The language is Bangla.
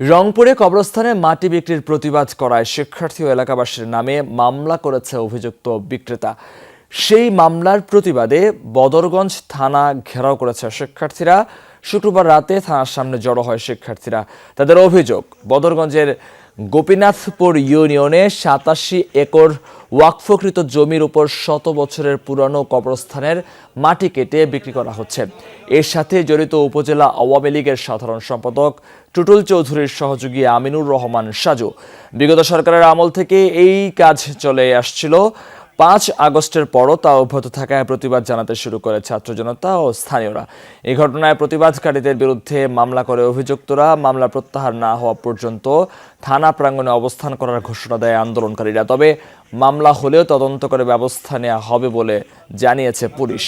রংপুরে কবরস্থানে মাটি বিক্রির প্রতিবাদ করায় শিক্ষার্থী ও এলাকাবাসীর নামে মামলা করেছে অভিযুক্ত বিক্রেতা। সেই মামলার প্রতিবাদে বদরগঞ্জ থানা ঘেরাও করেছে শিক্ষার্থীরা। শুক্রবার রাতে থানার সামনে জড়ো হয় শিক্ষার্থীরা। তাদের অভিযোগ, বদরগঞ্জের গোপীনাথপুর ইউনিয়নে সাতাশি একর ওয়াকফকৃত জমির উপর শত বছরের পুরনো কবরস্থানের মাটি কেটে বিক্রি করা হচ্ছে। এর সাথে জড়িত উপজেলা আওয়ামী লীগের সাধারণ সম্পাদক টুটুল চৌধুরীর সহযোগী আমিনুর রহমান সাজু। বিগত সরকারের আমল থেকে এই কাজ চলে আসছিল। পাঁচ আগস্টের পরও তা অব্যাহত থাকায় প্রতিবাদ জানাতে শুরু করে ছাত্র জনতা ও স্থানীয়রা। এই ঘটনায় প্রতিবাদকারীদের বিরুদ্ধে মামলা করে অভিযুক্তরা। মামলা প্রত্যাহার না হওয়া পর্যন্ত থানা প্রাঙ্গণে অবস্থান করার ঘোষণা দেয় আন্দোলনকারীরা। তবে মামলা হলেও তদন্ত করে ব্যবস্থা নেওয়া হবে বলে জানিয়েছে পুলিশ।